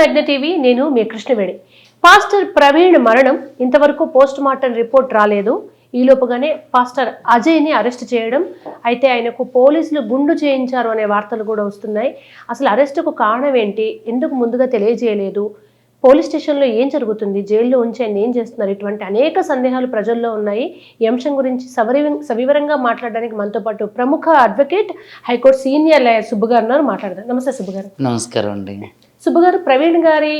మెగ్న TV నేను మీ Krishnaveni. Pastor Praveen మరణం ఇంతవరకు పోస్ట్ మార్టం రిపోర్ట్ రాలేదు. ఈలోపుగానే పాస్టర్ అజయ్ని అరెస్ట్ చేయడం అయితే ఆయనకు పోలీసులు గుండు చేయించారు అనే వార్తలు కూడా వస్తున్నాయి. అసలు అరెస్టుకు కారణం ఏంటి? ఎందుకు ముందుగా తెలియజేయలేదు? పోలీస్ స్టేషన్లో ఏం జరుగుతుంది? జైల్లో ఉంచి ఆయన ఏం చేస్తున్నారు? ఇటువంటి అనేక సందేహాలు ప్రజల్లో ఉన్నాయి. ఈ అంశం గురించి సవరి సవివరంగా మాట్లాడడానికి మనతో పాటు ప్రముఖ advocate high court senior lawyer Subbu garu మాట్లాడదాం. నమస్తే సుబ్బు గారు నమస్కారం అండి. సుబ్బు గారు ప్రవీణ్ గారి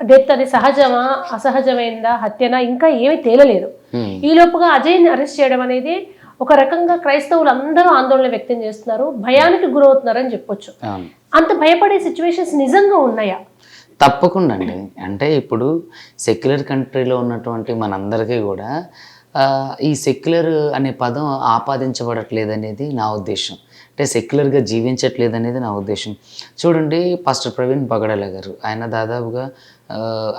డెత్ అది సహజమా అసహజమైందా హత్యనా ఇంకా ఏమీ తేలలేదు. ఈ లోపుగా అజయ్ని అరెస్ట్ చేయడం అనేది ఒక రకంగా క్రైస్తవులు అందరూ ఆందోళన వ్యక్తం చేస్తున్నారు. భయానికి గురవుతున్నారని చెప్పొచ్చు. అంత భయపడే సిచ్యువేషన్స్ నిజంగా ఉన్నాయా? తప్పకుండా అండి అంటే ఇప్పుడు సెక్యులర్ కంట్రీలో ఉన్నటువంటి మనందరికీ కూడా ఈ సెక్యులర్ అనే పదం ఆపాదించబడట్లేదు అనేది నా ఉద్దేశం. అంటే సెక్యులర్గా జీవించట్లేదు అనేది నా ఉద్దేశం. చూడండి పాస్టర్ ప్రవీణ్ బగడల గారు. ఆయన దాదాపుగా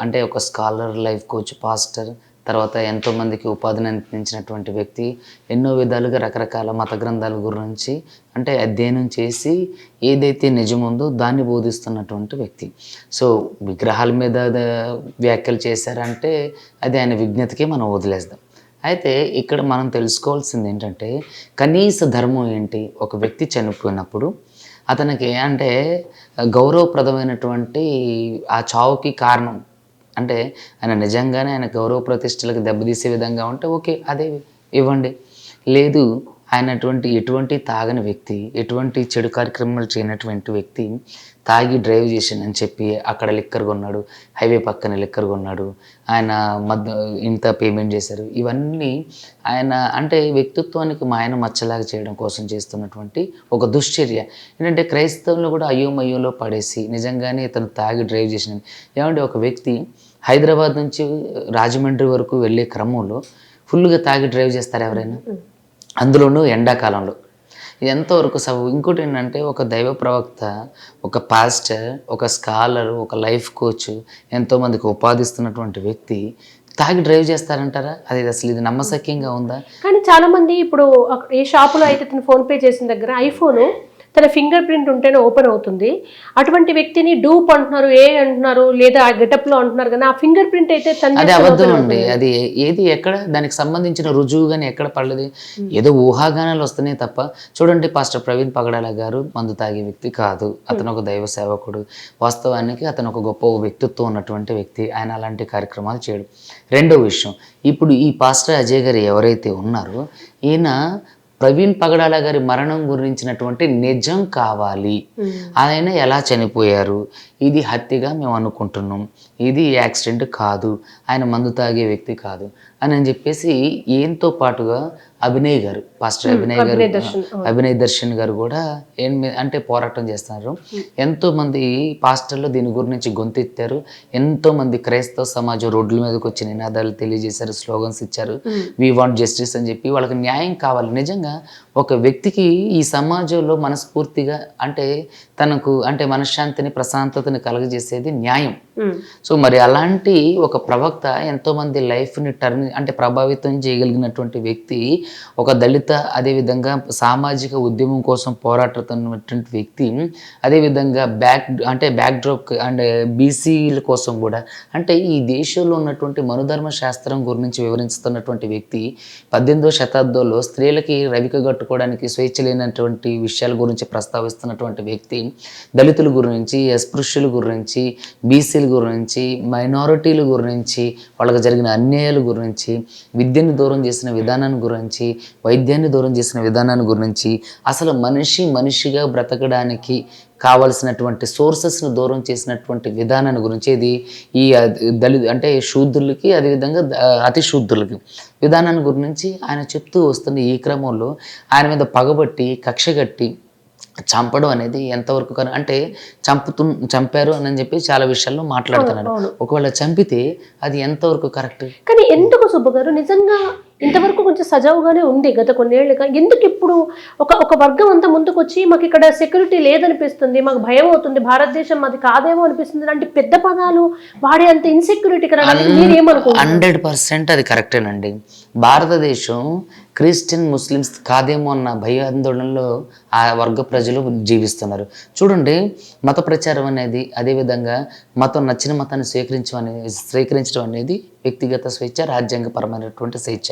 అంటే ఒక స్కాలర్ లైఫ్ కోచ్ పాస్టర్ తర్వాత ఎంతోమందికి ఉపాధిని అందించినటువంటి వ్యక్తి ఎన్నో విధాలుగా రకరకాల మత గ్రంథాల గురించి అంటే అధ్యయనం చేసి ఏదైతే నిజముందో దాన్ని బోధిస్తున్నటువంటి వ్యక్తి. సో విగ్రహాల మీద వ్యాఖ్యలు చేశారంటే అది ఆయన విజ్ఞతకి మనం వదిలేద్దాం. అయితే ఇక్కడ మనం తెలుసుకోవాల్సింది ఏంటంటే కనీస ధర్మం ఏంటి? ఒక వ్యక్తి చనిపోయినప్పుడు అతనికి అంటే గౌరవప్రదమైనటువంటి ఆ చావుకి కారణం. అంటే ఆయన నిజంగానే ఆయన గౌరవ ప్రతిష్టలకు దెబ్బతీసే విధంగా ఉంటే ఓకే అదే ఇవ్వండి. లేదు ఆయన అటువంటి ఎటువంటి తాగని వ్యక్తి ఎటువంటి చెడు కార్యక్రమాలు చేయనటువంటి వ్యక్తి తాగి డ్రైవ్ చేసిందని చెప్పి అక్కడ లిక్కర్ కొన్నాడు హైవే పక్కన లిక్కర్ కొన్నాడు ఆయన మధ్య ఇంత పేమెంట్ చేశారు. ఇవన్నీ ఆయన అంటే వ్యక్తిత్వానికి మాయన మచ్చలాగా చేయడం కోసం చేస్తున్నటువంటి ఒక దుశ్చర్య. ఏంటంటే క్రైస్తవంలో కూడా అయోమయంలో పడేసి నిజంగానే ఇతను తాగి డ్రైవ్ చేసిన ఏమంటే ఒక వ్యక్తి హైదరాబాద్ నుంచి రాజమండ్రి వరకు వెళ్ళే క్రమంలో ఫుల్గా తాగి డ్రైవ్ చేస్తారు ఎవరైనా? అందులోనూ ఎండాకాలంలో. ఎంతవరకు సభ ఇంకోటి ఏంటంటే ఒక దైవ ప్రవక్త ఒక పాస్టర్ ఒక స్కాలర్ ఒక లైఫ్ కోచ్ ఎంతోమందికి ఉపాధిస్తున్నటువంటి వ్యక్తి తాగి డ్రైవ్ చేస్తారంటారా? అది అసలు ఇది నమ్మశక్యంగా ఉందా? కానీ చాలా మంది ఇప్పుడు అక్కడ ఏ షాపులో అయితే తను ఫోన్ పే చేసిన దగ్గర ఐఫోన్ తన ఫింగర్ ప్రింట్ ఉంటేనే ఓపెన్ అవుతుంది. అటువంటి వ్యక్తిని డూప్ అంటున్నారు ఏ అంటున్నారు లేదా ఆ గెటప్లో అంటున్నారు కానీ ఆ ఫింగర్ ప్రింట్ అయితే అది అబద్ధం అండి. అది ఏది ఎక్కడ దానికి సంబంధించిన రుజువు కానీ ఎక్కడ పడలేదు. ఏదో ఊహాగానాలు వస్తున్నాయి తప్ప చూడండి పాస్టర్ ప్రవీణ్ పగడాల గారు మందు తాగే వ్యక్తి కాదు. అతను ఒక దైవ సేవకుడు. వాస్తవానికి అతను ఒక గొప్ప వ్యక్తిత్వం ఉన్నటువంటి వ్యక్తి. ఆయన అలాంటి కార్యక్రమాలు చేయడు. రెండో విషయం ఇప్పుడు ఈ పాస్టర్ అజయ్ గారు ఎవరైతే ఉన్నారో ఈయన ప్రవీణ్ పగడాల గారి మరణం గురించినటువంటి నిజం కావాలి. ఆయన ఎలా చనిపోయారు? ఇది హత్యగా మేము అనుకుంటున్నాం. ఇది యాక్సిడెంట్ కాదు. ఆయన మందు తాగే వ్యక్తి కాదు. అని అని చెప్పేసి ఏంతో పాటుగా అభినయ్ గారు పాస్టర్ అభినయ్ గారు అభినయ్ దర్శన్, గారు కూడా ఏం మీ- అంటే పోరాటం చేస్తున్నారు. ఎంతో మంది పాస్టర్లు దీని గురించి గొంతెత్తారు. ఎంతో మంది క్రైస్తవ సమాజం రోడ్ల మీదకి వచ్చి నినాదాలు తెలియజేశారు స్లోగన్స్ ఇచ్చారు. వి వాంట్ జస్టిస్ అని చెప్పి వాళ్ళకి న్యాయం కావాలి. నిజంగా ఒక వ్యక్తికి ఈ సమాజంలో మనస్ఫూర్తిగా అంటే తనకు అంటే మనశ్శాంతిని ప్రశాంతతని కలగజేసేది న్యాయం. సో మరి అలాంటి ఒక ప్రవక్త ఎంతోమంది లైఫ్ని టర్న్ అంటే ప్రభావితం చేయగలిగినటువంటి వ్యక్తి ఒక దళిత అదేవిధంగా సామాజిక ఉద్యమం కోసం పోరాడుతున్నటువంటి వ్యక్తి అదేవిధంగా బ్యాక్ అంటే బ్యాక్ డ్రాప్ అండ్ బీసీల కోసం కూడా అంటే ఈ దేశంలో ఉన్నటువంటి మనుధర్మ శాస్త్రం గురించి వివరిస్తున్నటువంటి వ్యక్తి పద్దెనిమిదవ శతాబ్దంలో స్త్రీలకి రవిక కట్టుకోవడానికి స్వేచ్ఛ లేనటువంటి విషయాల గురించి ప్రస్తావిస్తున్నటువంటి వ్యక్తి దళితుల గురించి అస్పృశ్యుల గురించి బీసీల గురించి మైనారిటీల గురించి వాళ్ళకి జరిగిన అన్యాయాల గురించి విద్యను దూరం చేసిన విధానాన్ని గురించి వైద్యాన్ని దూరం చేసిన విధానాన్ని గురించి అసలు మనిషి మనిషిగా బ్రతకడానికి కావలసినటువంటి సోర్సెస్ను దూరం చేసినటువంటి విధానాన్ని గురించి ఇది ఈ దళిత అంటే శూద్రులకి అదేవిధంగా అతి శూద్రులకి విధానాన్ని గురించి ఆయన చెప్తూ వస్తున్న ఈ క్రమంలో ఆయన మీద పగబట్టి కక్షగట్టి చంపడం అనేది ఎంతవరకు కర- అంటే చంపుతు చంపారు అని చెప్పి చాలా విషయాల్లో మాట్లాడుతున్నారు. ఒకవేళ చంపితే అది ఎంతవరకు కరెక్ట్? కానీ ఎందుకు సుబ్బు గారు? నిజంగా ఇంతవరకు కొంచెం సజావుగానే ఉంది గత కొన్నేళ్ళుగా. ఎందుకు ఇప్పుడు ఒక ఒక వర్గం అంతా ముందుకు వచ్చి మాకు ఇక్కడ సెక్యూరిటీ లేదనిపిస్తుంది మాకు భయం అవుతుంది భారతదేశం మాది కాదేమో అనిపిస్తుంది లాంటి పెద్ద పదాలు వాడే అంత ఇన్సెక్యూరిటీ కదా హండ్రెడ్ పర్సెంట్ అది కరెక్టేనండి. భారతదేశం క్రిస్టియన్ ముస్లిమ్స్ కాదేమో అన్న భయాందోళనలో ఆ వర్గ ప్రజలు జీవిస్తున్నారు. చూడండి మత ప్రచారం అనేది అదేవిధంగా మతం నచ్చిన మతాన్ని స్వీకరించడం అనేది స్వీకరించడం అనేది వ్యక్తిగత స్వేచ్ఛ రాజ్యాంగపరమైనటువంటి స్వేచ్ఛ.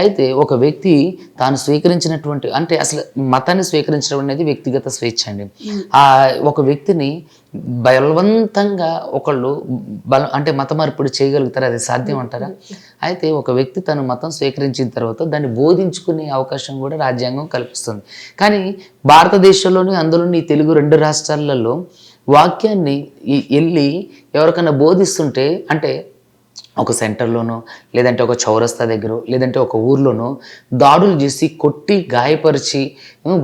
అయితే ఒక వ్యక్తి తాను స్వీకరించినటువంటి అంటే అసలు మతాన్ని స్వీకరించడం అనేది వ్యక్తిగత స్వేచ్ఛ అండి. ఆ ఒక వ్యక్తిని బలవంతంగా ఒకళ్ళు బల అంటే మత మార్పుడు చేయగలుగుతారు? అది సాధ్యం అంటారా? అయితే ఒక వ్యక్తి తన మతం స్వీకరించిన తర్వాత దాన్ని బోధించుకునే అవకాశం కూడా రాజ్యాంగం కల్పిస్తుంది. కానీ భారతదేశంలోని అందులోని తెలుగు రెండు రాష్ట్రాలలో వాక్యాన్ని వెళ్ళి ఎవరికైనా బోధిస్తుంటే అంటే ఒక సెంటర్లోనో లేదంటే ఒక చౌరస్తా దగ్గర లేదంటే ఒక ఊర్లోనో దాడులు చేసి కొట్టి గాయపరిచి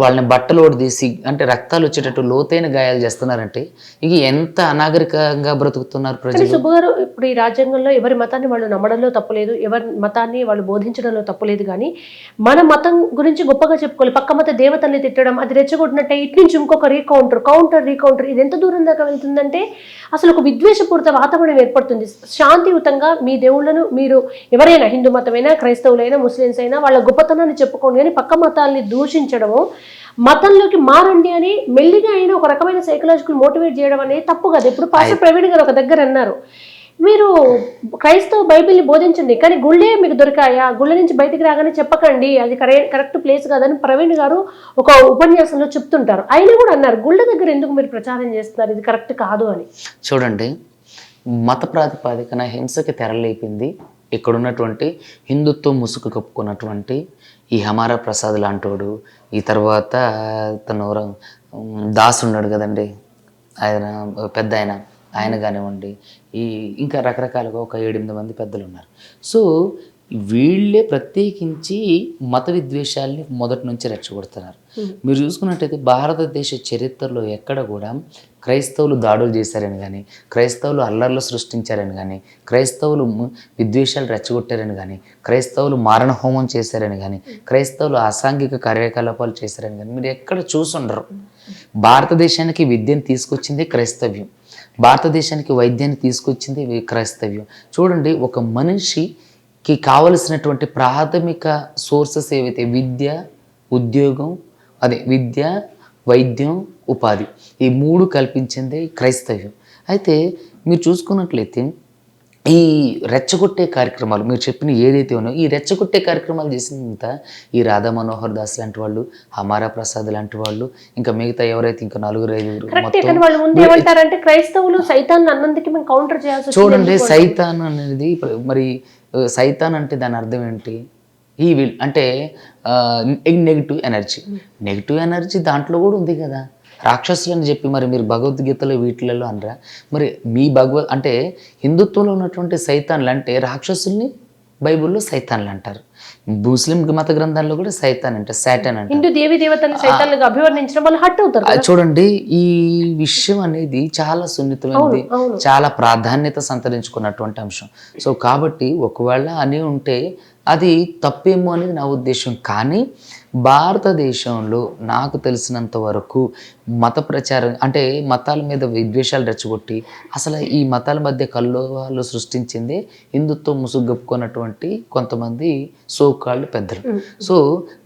వాళ్ళని బట్టలు తీసి అంటే రక్తాలు వచ్చేటట్టు లోతైన గాయాలు చేస్తున్నారంటే ఇక ఎంత అనాగరికంగా బ్రతుకుతున్నారు ప్రజలు? గారు ఇప్పుడు ఈ రాజ్యాంగంలో ఎవరి మతాన్ని వాళ్ళు నమ్మడంలో తప్పులేదు ఎవరి మతాన్ని వాళ్ళు బోధించడంలో తప్పులేదు కానీ మన మతం గురించి గొప్పగా చెప్పుకోవాలి. పక్క మత దేవతల్ని తిట్టడం అది రెచ్చగొట్టినట్టే ఇటు నుంచి ఇంకొక రీకౌంటర్ కౌంటర్ రీకౌంటర్ ఇది ఎంత దూరం దాకా వెళ్తుందంటే అసలు ఒక విద్వేషపూరిత వాతావరణం ఏర్పడుతుంది. శాంతియుతంగా మీ దేవుళ్ళను మీరు ఎవరైనా హిందూ మతమైనా క్రైస్తవులైనా ముస్లిమ్స్ అయినా వాళ్ళ గొప్పతనాన్ని చెప్పుకోండి కానీ పక్క మతాల్ని దూషించడము మతంలోకి మారండి అని మెల్లిగా అయినా ఒక రకమైన సైకలాజికల్ మోటివేట్ చేయడం అనేది తప్పు కదా. ఇప్పుడు పాస్టర్ ప్రవీణ్ గారు ఒక దగ్గర అన్నారు మీరు క్రైస్తవ బైబిల్ని బోధించండి కానీ గుళ్ళే మీకు దొరికాయా? గుళ్ళ నుంచి బయటికి రాగానే చెప్పకండి అది కరె కరెక్ట్ ప్లేస్ కాదని ప్రవీణ్ గారు ఒక ఉపన్యాసంలో చెప్తుంటారు. ఆయన కూడా అన్నారు గుళ్ళ దగ్గర ఎందుకు మీరు ప్రచారం చేస్తున్నారు? ఇది కరెక్ట్ కాదు అని. చూడండి మత ప్రాతిపాదికన హింసకి తెరలేపింది ఇక్కడ ఉన్నటువంటి హిందుత్వం ముసుగు కప్పుకున్నటువంటి ఈ హమారా ప్రసాద్ లాంటోడు. ఈ తర్వాత తను దాస్ ఉన్నాడు కదండి. ఆయన పెద్ద ఆయన ఆయన కానివ్వండి. ఈ ఇంకా రకరకాలుగా ఒక ఏడెనిమిది మంది పెద్దలు ఉన్నారు సో వీళ్ళే ప్రత్యేకించి మత విద్వేషాల్ని మొదటి నుంచి రెచ్చగొడుతున్నారు. మీరు చూసుకున్నట్టయితే భారతదేశ చరిత్రలో ఎక్కడ కూడా క్రైస్తవులు దాడులు చేశారని కానీ క్రైస్తవులు అల్లర్లు సృష్టించారని కానీ క్రైస్తవులు విద్వేషాలు రెచ్చగొట్టారని కానీ క్రైస్తవులు మారణ హోమం చేశారని కానీ క్రైస్తవులు అసాంఘిక కార్యకలాపాలు చేశారని కానీ మీరు ఎక్కడ చూసుండరు. భారతదేశానికి విద్యను తీసుకొచ్చింది క్రైస్తవ్యం. భారతదేశానికి వైద్యాన్ని తీసుకొచ్చింది క్రైస్తవ్యం. చూడండి ఒక మనిషికి కావలసినటువంటి ప్రాథమిక సోర్సెస్ ఏవైతే విద్య ఉద్యోగం అదే విద్య వైద్యం ఉపాధి. ఈ మూడు కల్పించిందే క్రైస్తవ్యం. అయితే మీరు చూసుకున్నట్లయితే ఈ రెచ్చగొట్టే కార్యక్రమాలు మీరు చెప్పిన ఏదైతే ఉన్నాయో ఈ రెచ్చగొట్టే కార్యక్రమాలు చేసినంత ఈ రాధా మనోహర్ దాస్ లాంటి వాళ్ళు హమారా ప్రసాద్ లాంటి వాళ్ళు ఇంకా మిగతా ఎవరైతే ఇంకా నలుగురు ఐదుగురు క్రైస్తవులు అన్నందుకు మేము కౌంటర్ చేయాల్సి వచ్చింది చూడండి సైతాన్ అనేది మరి సైతాన్ అంటే దాని అర్థం ఏంటి? ఈ విల్ అంటే నెగిటివ్ ఎనర్జీ నెగిటివ్ ఎనర్జీ దాంట్లో కూడా ఉంది కదా. రాక్షసులు అని చెప్పి మరి మీరు భగవద్గీతలో వీటిలలో అనరా. మరి మీ భగవద్ అంటే హిందుత్వంలో ఉన్నటువంటి సైతాన్లు అంటే రాక్షసుల్ని బైబిల్లో సైతాన్లు అంటారు. ముస్లిం మత గ్రంథాల్లో కూడా సైతాన్ అంటే సాటాన్ అంటారు. హిందూ దేవి సైతాన్లుగా అభివర్ణించడం వాళ్ళు హట్ అవుతారు చూడండి ఈ విషయం అనేది చాలా సున్నితమైనది. చాలా ప్రాధాన్యత సంతరించుకున్నటువంటి అంశం. సో కాబట్టి ఒకవేళ అని ఉంటే అది తప్పేమో అనేది నా ఉద్దేశం. కానీ భారతదేశంలో నాకు తెలిసినంత వరకు మత ప్రచారం అంటే మతాల మీద విద్వేషాలు రెచ్చగొట్టి అసలు ఈ మతాల మధ్య కల్లోవాలు సృష్టించిందే హిందుత్వం ముసుగొప్పుకున్నటువంటి కొంతమంది సోకాళ్ళు పెద్దలు. సో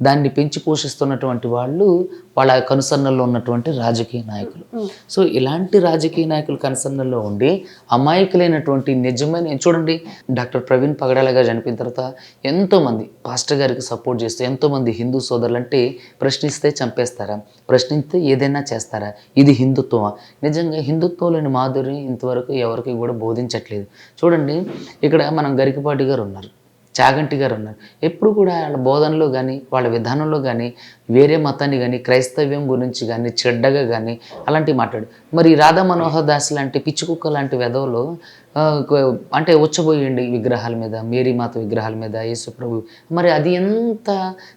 దాన్ని పెంచి పోషిస్తున్నటువంటి వాళ్ళు వాళ్ళ కనుసన్నల్లో ఉన్నటువంటి రాజకీయ నాయకులు. సో ఇలాంటి రాజకీయ నాయకులు కనుసన్నల్లో ఉండి అమాయకులైనటువంటి నిజమైన చూడండి డాక్టర్ ప్రవీణ్ పగడాల గారు చనిపోయిన తర్వాత ఎంతోమంది పాస్టర్ గారికి సపోర్ట్ చేస్తూ ఎంతోమంది హిందూ సోదరులు అంటే ప్రశ్నిస్తే చంపేస్తారా? ప్రశ్నిస్తే ఏదైనా చేస్తారా? ఇది హిందుత్వమా? నిజంగా హిందుత్వంలోని మాధురి ఇంతవరకు ఎవరికి కూడా బోధించట్లేదు. చూడండి ఇక్కడ మనం గరికపాటి గారు ఉన్నారు చాగంటి గారు ఉన్నారు. ఎప్పుడు కూడా వాళ్ళ బోధనలో కానీ వాళ్ళ విధానంలో కానీ వేరే మతాన్ని కానీ క్రైస్తవ్యం గురించి కానీ చెడ్డగా కానీ అలాంటివి మాట్లాడు. మరి రాధా మనోహర్ దాస్ లాంటి పిచ్చి కుక్క లాంటి వెధవులు అంటే వచ్చబోయండి విగ్రహాల మీద మేరీ మాత విగ్రహాల మీద యేసు ప్రభు మరి అది ఎంత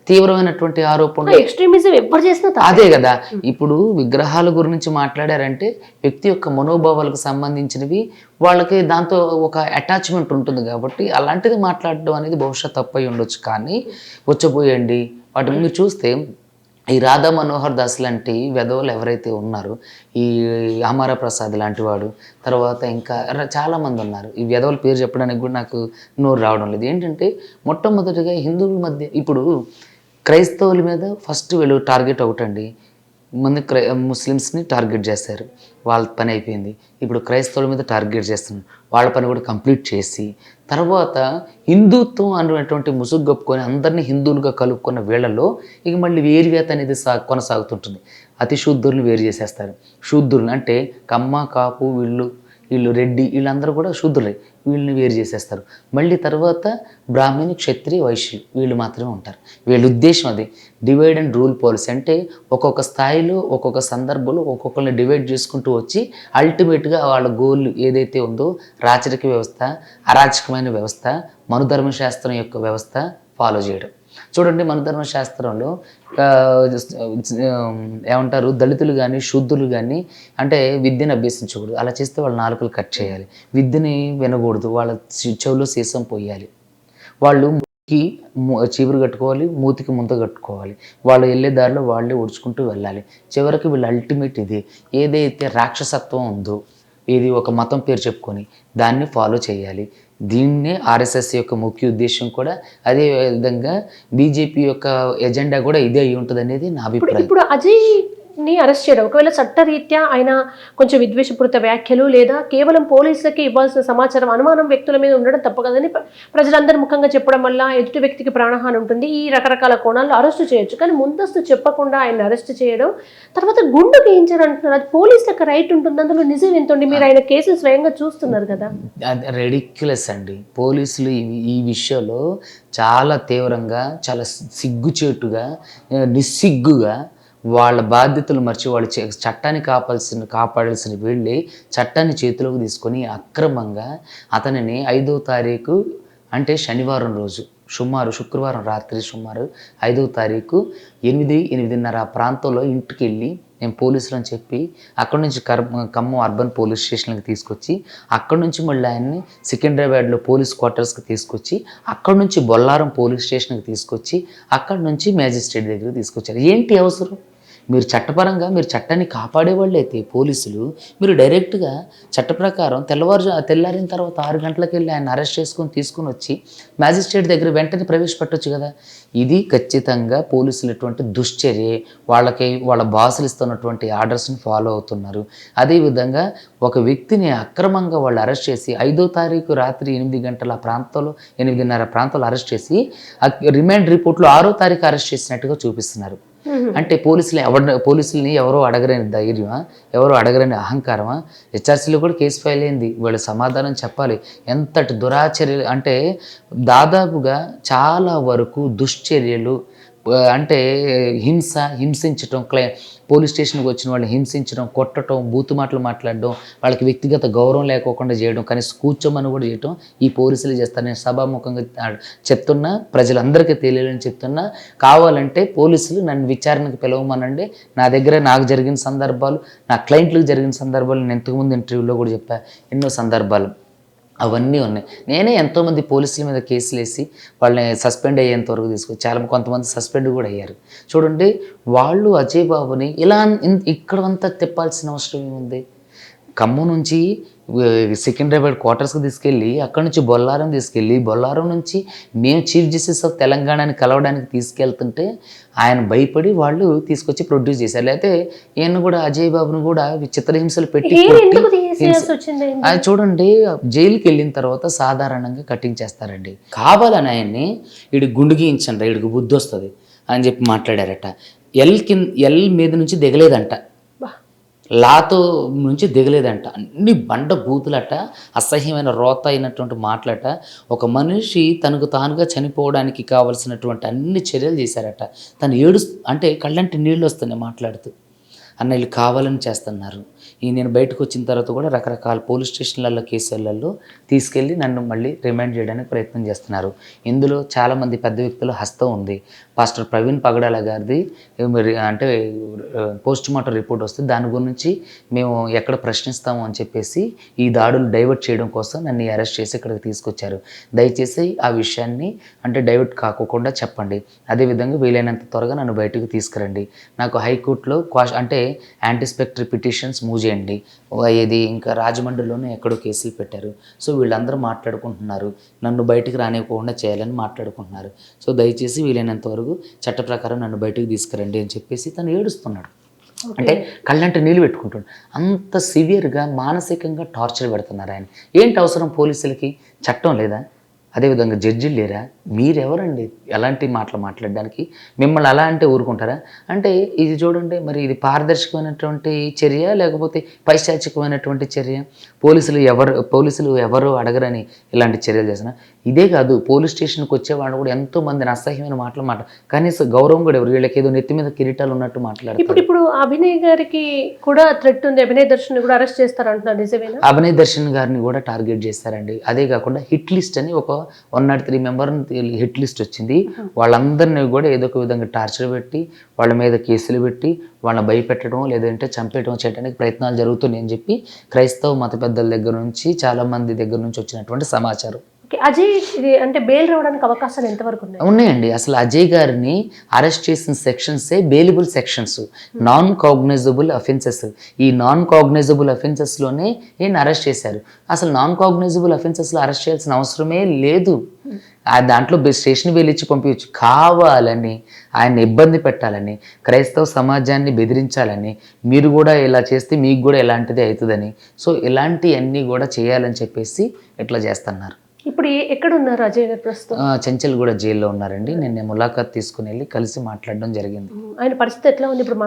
తీవ్రమైనటువంటి ఆరోపణలు? ఎక్స్ట్రీమిజం ఎప్పుడు చేసినా. అదే కదా. ఇప్పుడు విగ్రహాల గురించి మాట్లాడారంటే వ్యక్తి యొక్క మనోభావాలకు సంబంధించినవి వాళ్ళకి దాంతో ఒక అటాచ్మెంట్ ఉంటుంది కాబట్టి అలాంటిది మాట్లాడడం అనేది బహుశా తప్పై ఉండొచ్చు. కానీ వచ్చబోయండి వాటి మీరు చూస్తే ఈ రాధా మనోహర్ దాస్ లాంటి వెధవులు ఎవరైతే ఉన్నారో ఈ అమర ప్రసాద్ లాంటి వాడు తర్వాత ఇంకా చాలామంది ఉన్నారు. ఈ వెధవుల పేరు చెప్పడానికి కూడా నాకు నోరు రావడం లేదు. ఏంటంటే మొట్టమొదటిగా హిందువుల మధ్య ఇప్పుడు క్రైస్తవుల మీద ఫస్ట్ వీళ్ళు టార్గెట్ ఒకటండి. మంది క్రై ముస్లిమ్స్ని టార్గెట్ చేశారు. వాళ్ళ పని అయిపోయింది. ఇప్పుడు క్రైస్తవుల మీద టార్గెట్ చేస్తున్నారు. వాళ్ళ పని కూడా కంప్లీట్ చేసి తర్వాత హిందుత్వం అనేటువంటి ముసుగు కప్పుకొని అందరినీ హిందువులుగా కలుపుకున్న వేళల్లో ఇక మళ్ళీ వేరువేత అనేది సా కొనసాగుతుంటుంది. అతి శూద్ధుల్ని వేరు చేసేస్తారు. శూద్ధుల్ని అంటే కమ్మ కాపు వీళ్ళు వీళ్ళు రెడ్డి వీళ్ళందరూ కూడా శూద్రులే వీళ్ళని వేరు చేసేస్తారు. మళ్ళీ తర్వాత బ్రాహ్మణి క్షత్రియ వైశ్యులు వీళ్ళు మాత్రమే ఉంటారు. వీళ్ళ ఉద్దేశం అది. డివైడ్ అండ్ రూల్ పాలసీ అంటే ఒక్కొక్క స్థాయిలో ఒక్కొక్క సందర్భంలో ఒక్కొక్కరిని డివైడ్ చేసుకుంటూ వచ్చి అల్టిమేట్గా వాళ్ళ గోల్ ఏదైతే ఉందో రాచరిక వ్యవస్థ అరాచకమైన వ్యవస్థ మనుధర్మశాస్త్రం యొక్క వ్యవస్థ ఫాలో చేయడం. చూడండి మన ధర్మశాస్త్రంలో ఏమంటారు దళితులు కానీ శుద్ధులు కానీ అంటే విద్యను అభ్యసించకూడదు. అలా చేస్తే వాళ్ళ నాలుకలు కట్ చేయాలి. విద్యని వినకూడదు. వాళ్ళ చెవులో సీసం పోయాలి వాళ్ళు కి చీపురు కట్టుకోవాలి మూతికి ముంత కట్టుకోవాలి. వాళ్ళు వెళ్ళే దారిలో వాళ్ళే ఉడుచుకుంటూ వెళ్ళాలి. చివరికి వీళ్ళు అల్టిమేట్ ఇది. ఏదైతే రాక్షసత్వం ఉందో ఇది ఒక మతం పేరు చెప్పుకొని దాన్ని ఫాలో చేయాలి. దీన్నే ఆర్ఎస్ఎస్ యొక్క ముఖ్య ఉద్దేశం కూడా. అదే విధంగా బీజేపీ యొక్క ఎజెండా కూడా ఇదే అయి ఉంటుంది అనేది నా అభిప్రాయం. ఇప్పుడు అజయ్ ని అరెస్ట్ చేయడం. ఒకవేళ చట్టరీత్యా ఆయన కొంచెం విద్వేషపూరిత వ్యాఖ్యలు లేదా కేవలం పోలీసులకి ఇవ్వాల్సిన సమాచారం అనుమానం వ్యక్తుల మీద ఉండడం తప్పు కదని ప్రజలందరూ ముఖంగా చెప్పడం వల్ల ఎదుటి వ్యక్తికి ప్రాణహాని ఉంటుంది. ఈ రకరకాల కోణాల్లో అరెస్టు చేయొచ్చు. కానీ ముందస్తు చెప్పకుండా ఆయన అరెస్ట్ చేయడం తర్వాత గుండు గేయించారు అంటున్నారు అది పోలీసులకు రైట్ ఉంటుంది. అందులో నిజం ఎంత ఉంది మీరు ఆయన కేసులు స్వయంగా చూస్తున్నారు కదా. అది రెడిక్యులస్ అండి. పోలీసులు ఈ ఈ విషయంలో చాలా తీవ్రంగా చాలా సిగ్గుచేటుగా నిస్సిగ్గుగా వాళ్ళ బాధ్యతలు మర్చి వాళ్ళు చే- చట్టాన్ని కాపాల్సిన కాపాడాల్సిన వీళ్ళే చట్టాన్ని చేతిలోకి తీసుకొని అక్రమంగా అతనిని ఐదో తారీఖు అంటే శనివారం రోజు సుమారు శుక్రవారం రాత్రి సుమారు ఐదో తారీఖు ఎనిమిది ఎనిమిదిన్నర ఆ ప్రాంతంలో ఇంటికి వెళ్ళి నేను పోలీసులు అని చెప్పి అక్కడ నుంచి కర్ ఖమ్మం అర్బన్ పోలీస్ స్టేషన్కి తీసుకొచ్చి అక్కడ నుంచి మళ్ళీ ఆయన్ని సికింద్రాబాద్లో పోలీస్ క్వార్టర్స్కి తీసుకొచ్చి అక్కడ నుంచి బొల్లారం పోలీస్ స్టేషన్కి తీసుకొచ్చి అక్కడ నుంచి మ్యాజిస్ట్రేట్ దగ్గరికి తీసుకొచ్చారు. ఏంటి అవసరం? మీరు చట్టపరంగా మీరు చట్టాన్ని కాపాడే వాళ్ళు అయితే పోలీసులు మీరు డైరెక్ట్గా చట్ట ప్రకారం తెల్లవారు తెల్లారిన తర్వాత ఆరు గంటలకు వెళ్ళి ఆయన అరెస్ట్ చేసుకొని తీసుకొని వచ్చి మ్యాజిస్ట్రేట్ దగ్గర వెంటనే ప్రవేశపెట్టొచ్చు కదా. ఇది ఖచ్చితంగా పోలీసులు ఎటువంటి దుశ్చర్య. వాళ్ళకి వాళ్ళ బాసులు ఇస్తున్నటువంటి ఆర్డర్స్ని ఫాలో అవుతున్నారు. అదేవిధంగా ఒక వ్యక్తిని అక్రమంగా వాళ్ళు అరెస్ట్ చేసి ఐదో తారీఖు రాత్రి ఎనిమిది గంటల ప్రాంతంలో ఎనిమిదిన్నర ప్రాంతంలో అరెస్ట్ చేసి రిమాండ్ రిపోర్ట్లో ఆరో తారీఖు అరెస్ట్ చేసినట్టుగా చూపిస్తున్నారు. అంటే పోలీసులు ఎవరు పోలీసుల్ని ఎవరో అడగరని ధైర్యమా? ఎవరో అడగరని అహంకారమా? హెచ్ఆర్సీలో కూడా కేసు ఫైల్ అయింది. వాళ్ళు సమాధానం చెప్పాలి. ఎంతటి దురాచర్యలు అంటే దాదాపుగా చాలా వరకు దుశ్చర్యలు అంటే హింస హింసించటం క్లై పోలీస్ స్టేషన్కి వచ్చిన వాళ్ళని హింసించడం కొట్టడం బూతు మాటలు మాట్లాడడం వాళ్ళకి వ్యక్తిగత గౌరవం లేకోకుండా చేయడం కనీసం కూర్చోమని కూడా చేయడం ఈ పోలీసులు చేస్తారు నేను సభాముఖంగా చెప్తున్నా. ప్రజలందరికీ తెలియాలని చెప్తున్నా. కావాలంటే పోలీసులు నన్ను విచారణకు పిలవమనండి. నా దగ్గర నాకు జరిగిన సందర్భాలు నా క్లయింట్లకు జరిగిన సందర్భాలు నేను ఇంతకుముందు ఇంటర్వ్యూలో కూడా చెప్పాను ఎన్నో సందర్భాలు. అవన్నీ ఉన్నాయి. నేనే ఎంతోమంది పోలీసుల మీద కేసులు వేసి వాళ్ళని సస్పెండ్ అయ్యేంత వరకు తీసుకొచ్చి చాలా కొంతమంది సస్పెండ్ కూడా అయ్యారు. చూడండి వాళ్ళు అజయ్ బాబుని ఇలా ఇక్కడ ఇక్కడంతా తిప్పాల్సిన అవసరం ఏముంది? ఖమ్మం నుంచి సికింద్రాబాద్ క్వార్టర్స్కి తీసుకెళ్ళి అక్కడ నుంచి బొల్లారం తీసుకెళ్ళి బొల్లారం నుంచి మేము చీఫ్ జస్టిస్ ఆఫ్ తెలంగాణని కలవడానికి తీసుకెళ్తుంటే ఆయన భయపడి వాళ్ళు తీసుకొచ్చి ప్రొడ్యూస్ చేశారు. లేకపోతే ఈయన కూడా అజయ్ బాబును కూడా చిత్రహింసలు పెట్టి అది చూడండి జైలుకి వెళ్ళిన తర్వాత సాధారణంగా కటింగ్ చేస్తారండి. కావాలని ఆయన్ని వీడి గుండు గీయించండి వీడికి బుద్ధి వస్తుంది అని చెప్పి మాట్లాడారట. ఎల్ కింద ఎల్ మీద నుంచి దిగలేదంట. లాతో నుంచి దిగలేదంట. అన్ని బండ బూతులట అసహ్యమైన రోత అయినటువంటి మాటలట. ఒక మనిషి తనకు తానుగా చనిపోవడానికి కావలసినటువంటి అన్ని చర్యలు చేశారట. తను ఏడు అంటే కళ్ళంటి నీళ్ళు వస్తున్నాయి మాట్లాడుతూ. అన్న వీళ్ళు కావాలని చేస్తున్నారు. ఈ నేను బయటకు వచ్చిన తర్వాత కూడా రకరకాల పోలీస్ స్టేషన్లలో కేసులలో తీసుకెళ్ళి నన్ను మళ్ళీ రిమైండ్ చేయడానికి ప్రయత్నం చేస్తున్నారు. ఇందులో చాలామంది పెద్ద వ్యక్తుల హస్తం ఉంది. పాస్టర్ ప్రవీణ్ పగడాల గారిది. మరి అంటే పోస్ట్ మార్టం రిపోర్ట్ వస్తే దాని గురించి మేము ఎక్కడ ప్రశ్నిస్తాము అని చెప్పేసి ఈ దాడులు డైవర్ట్ చేయడం కోసం నన్ను అరెస్ట్ చేసి ఇక్కడికి తీసుకొచ్చారు. దయచేసి ఆ విషయాన్ని అంటే డైవర్ట్ కాకోకుండా చెప్పండి. అదేవిధంగా వీలైనంత త్వరగా నన్ను బయటకు తీసుకురండి. నాకు హైకోర్టులో క్వాష్ అంటే యాంటిస్పెక్టరీ పిటిషన్స్ మూవ్ చేయండి. ఇది ఇంకా రాజమండ్రిలోనే ఎక్కడో కేసులు పెట్టారు. సో వీళ్ళందరూ మాట్లాడుకుంటున్నారు. నన్ను బయటకు రానివ్వకుండా చేయాలని మాట్లాడుకుంటున్నారు. సో దయచేసి వీలైనంత వరకు చట్ట ప్రకారం నన్ను బయటకు తీసుకురండి అని చెప్పేసి తను ఏడుస్తున్నాడు. అంటే కళ్ళంటే నీళ్ళు పెట్టుకుంటాడు అంత సివియర్గా మానసికంగా టార్చర్ పెడుతున్నారు ఆయన. ఏంటి అవసరం పోలీసులకి? చట్టం లేదా? అదేవిధంగా జడ్జిలు లేరా? మీరెవరండి? ఎలాంటి మాటలు మాట్లాడడానికి? మిమ్మల్ని అలా అంటే ఊరుకుంటారా? అంటే ఇది చూడండి మరి ఇది పారదర్శకమైనటువంటి చర్య లేకపోతే పైశాచికమైనటువంటి చర్య? పోలీసులు ఎవరు పోలీసులు ఎవరు అడగరని ఇలాంటి చర్యలు చేసిన ఇదే కాదు పోలీస్ స్టేషన్కి వచ్చే వాళ్ళు కూడా ఎంతో మందిని అసహ్యమైన మాటలు మాట కనీసం గౌరవం కూడా ఎవరు వీళ్ళకి ఏదో నెత్తి మీద కిరీటాలు ఉన్నట్టు మాట్లాడతారు. ఇప్పుడు ఇప్పుడు అభినయ్ గారికి కూడా థ్రెట్ ఉంది. అభినయ్ దర్శన్ కూడా అరెస్ట్ చేస్తారంటున్నారు నిజమేనా? అభినయ్ దర్శన్ గారిని కూడా టార్గెట్ చేస్తారండి. అదే కాకుండా హిట్ లిస్ట్ అని ఒక one nought three member hit list వచ్చింది. వాళ్ళందరినీ కూడా ఏదో ఒక విధంగా టార్చర్ పెట్టి వాళ్ళ మీద కేసులు పెట్టి వాళ్ళని భయపెట్టడం లేదంటే చంపేయడం చేయడానికి ప్రయత్నాలు జరుగుతున్నాయని చెప్పి క్రైస్తవ మత పెద్దల దగ్గర నుంచి చాలా మంది దగ్గర నుంచి వచ్చినటువంటి సమాచారం. అజయ్ ఇది అంటే బెయిల్ రావడానికి అవకాశాలు ఎంతవరకు ఉన్నాయి? ఉన్నాయండి. అసలు అజయ్ గారిని అరెస్ట్ చేసిన సెక్షన్సే bailable sections non cognizable offences ఈ నాన్ కాగ్నైజబుల్ అఫెన్సెస్లోనే ఈయన అరెస్ట్ చేశారు. అసలు నాన్ కాగ్నైజబుల్ అఫెన్సెస్లో అరెస్ట్ చేయాల్సిన అవసరమే లేదు. ఆ దాంట్లో స్టేషన్ వెళ్ళిచ్చి పంపించచ్చు కావాలని ఆయన ఇబ్బంది పెట్టాలని క్రైస్తవ సమాజాన్ని బెదిరించాలని మీరు కూడా ఇలా చేస్తే మీకు కూడా ఇలాంటిది అవుతుందని. సో ఇలాంటివన్నీ కూడా చేయాలని చెప్పేసి ఇట్లా చేస్తున్నారు. ఇప్పుడు ఎక్కడ ఉన్నారు అజయ్ గారు ప్రస్తుతం? చెంచల్ కూడా జైల్లో ఉన్నారండి. నిన్న ములాఖాత్ తీసుకుని వెళ్ళి కలిసి మాట్లాడడం జరిగింది. ఆయన పరిస్థితి ఎట్లా ఉంది ఇప్పుడు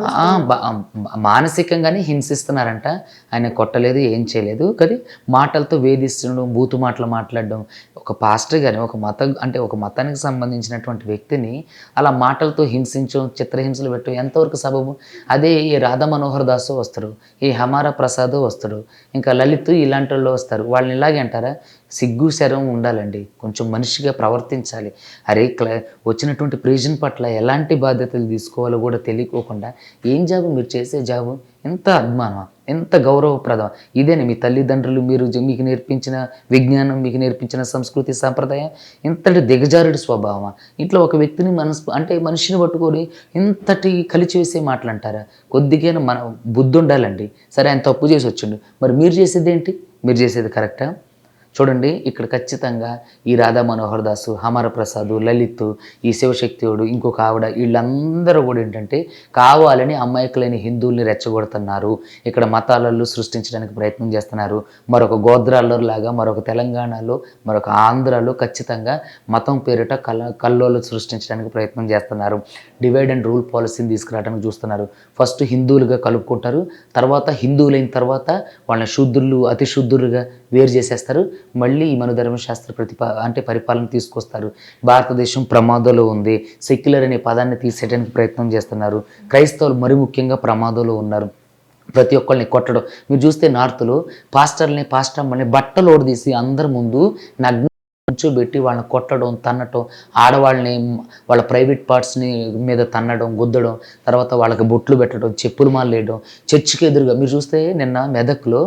మానసికంగానే హింసిస్తున్నారంట. ఆయన కొట్టలేదు ఏం చేయలేదు. కానీ మాటలతో వేధిస్తుండడం బూతు మాటలు మాట్లాడడం. ఒక పాస్టర్ గాని ఒక మత అంటే ఒక మతానికి సంబంధించినటువంటి వ్యక్తిని అలా మాటలతో హింసించడం చిత్రహింసలు పెట్టడం ఎంతవరకు సబబు? అదే ఈ రాధా మనోహర్ దాసు వస్తారు ఈ హమారా ప్రసాద్ వస్తాడు ఇంకా లలిత్ ఇలాంటి వాళ్ళు వస్తారు. వాళ్ళని ఇలాగే అంటారా? సిగ్గు శరం ఉండాలండి. కొంచెం మనిషిగా ప్రవర్తించాలి. అరే క్లా వచ్చినటువంటి ప్రిజన్ పట్ల ఎలాంటి బాధ్యతలు తీసుకోవాలో కూడా తెలియకోకుండా ఏం జాబు మీరు చేసే జాబు? ఎంత అభిమానం ఎంత గౌరవప్రదం ఇదేనే మీ తల్లిదండ్రులు మీరు మీకు నేర్పించిన విజ్ఞానం మీకు నేర్పించిన సంస్కృతి సాంప్రదాయం? ఇంతటి దిగజారుడి స్వభావం ఇంట్లో ఒక వ్యక్తిని మనసు అంటే మనిషిని పట్టుకొని ఇంతటి కలిచివేసే మాటలు అంటారా కొద్దిగా మన బుద్ధి ఉండాలండి సరే ఆయన తప్పు చేసి వచ్చిండు మరి మీరు చేసేది ఏంటి మీరు చేసేది కరెక్టా? చూడండి ఇక్కడ ఖచ్చితంగా ఈ రాధా మనోహర్ దాసు హమర ప్రసాద్ లలిత్ ఈ శివశక్తియుడు ఇంకొక ఆవిడ వీళ్ళందరూ కూడా ఏంటంటే కావాలని అమాయకులైన హిందువుల్ని రెచ్చగొడుతున్నారు. ఇక్కడ మతాలలో సృష్టించడానికి ప్రయత్నం చేస్తున్నారు. మరొక గోద్రాల్లో లాగా మరొక తెలంగాణలో మరొక ఆంధ్రాలో ఖచ్చితంగా మతం పేరిట కల కల్లోలు సృష్టించడానికి ప్రయత్నం చేస్తున్నారు. డివైడ్ అండ్ రూల్ పాలసీని తీసుకురావడానికి చూస్తున్నారు. ఫస్ట్ హిందువులుగా కలుపుకుంటారు తర్వాత హిందువులైన తర్వాత వాళ్ళని శుద్ధులు అతిశుద్ధులుగా వేరు చేసేస్తారు. మళ్ళీ ఈ మన ధర్మశాస్త్ర ప్రతిపా అంటే పరిపాలన తీసుకొస్తారు. భారతదేశం ప్రమాదంలో ఉంది. సెక్యులర్ అనే పదాన్ని తీసేయడానికి ప్రయత్నం చేస్తున్నారు. క్రైస్తవులు మరి ముఖ్యంగా ప్రమాదంలో ఉన్నారు. ప్రతి ఒక్కరిని కొట్టడం. మీరు చూస్తే నార్త్లో పాస్టర్ని పాస్టర్మల్ని బట్టలు ఓడదీసి అందరి ముందు నగ్న కూర్చోబెట్టి వాళ్ళని కొట్టడం తన్నటం. ఆడవాళ్ళని వాళ్ళ ప్రైవేట్ పార్ట్స్ని మీద తన్నడం గుద్దడం. తర్వాత వాళ్ళకి బొట్లు పెట్టడం చెప్పులు మాలేయడం. చర్చికి ఎదురుగా మీరు చూస్తే నిన్న మెదక్లో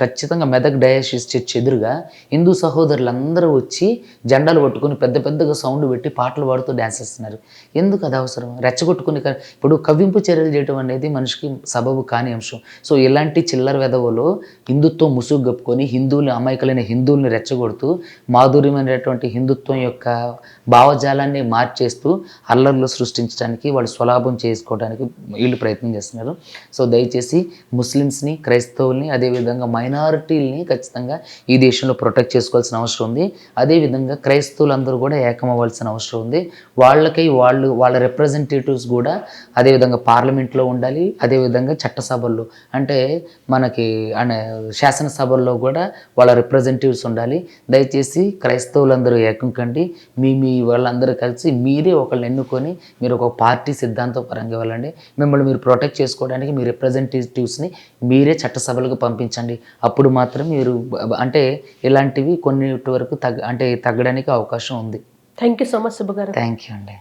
ఖచ్చితంగా మెదక్ డయాసిస్ చర్చ్ ఎదురుగా హిందూ సహోదరులందరూ వచ్చి జెండాలు పట్టుకొని పెద్ద పెద్దగా సౌండ్ పెట్టి పాటలు పాడుతూ డ్యాన్స్ చేస్తున్నారు. ఎందుకు అది అవసరం? రెచ్చగొట్టుకుని ఇప్పుడు కవ్వింపు చర్యలు చేయడం అనేది మనిషికి సబబు కాని అంశం. సో ఇలాంటి చిల్లర వెధవలో హిందుత్వం ముసుగు కప్పుకొని హిందువులు అమాయకులైన హిందువుల్ని రెచ్చగొడుతూ మాధుర్యమైనటువంటి హిందుత్వం యొక్క భావజాలాన్ని మార్చేస్తూ అల్లర్లు సృష్టించడానికి వాళ్ళు స్వలాభం చేసుకోవడానికి వీళ్ళు ప్రయత్నం చేస్తున్నారు. సో దయచేసి ముస్లిమ్స్ని క్రైస్తవుల్ని అదేవిధంగా మైనారిటీలని ఖచ్చితంగా ఈ దేశంలో ప్రొటెక్ట్ చేసుకోవాల్సిన అవసరం ఉంది. అదేవిధంగా క్రైస్తవులందరూ కూడా ఏకమవ్వాల్సిన అవసరం ఉంది. వాళ్ళకై వాళ్ళు వాళ్ళ రిప్రజెంటేటివ్స్ కూడా అదేవిధంగా పార్లమెంట్లో ఉండాలి అదేవిధంగా చట్టసభల్లో. అంటే మనకి అనే శాసనసభల్లో కూడా వాళ్ళ రిప్రజెంటేటివ్స్ ఉండాలి. దయచేసి క్రైస్తవులందరూ ఏకం కండి. మీ మీ వాళ్ళందరూ కలిసి మీరే ఒకళ్ళని ఎన్నుకొని మీరు ఒక పార్టీ సిద్ధాంతం పరంగా వెళ్ళండి. మిమ్మల్ని మీరు ప్రొటెక్ట్ చేసుకోవడానికి మీ రిప్రజెంటేటివ్స్ని మీరే చట్టసభలకు పంపించండి. అప్పుడు మాత్రం మీరు అంటే ఇలాంటివి కొన్నిటి వరకు తగ్గ అంటే తగ్గడానికి అవకాశం ఉంది. Thank you so much Subbu garu thank you అండి.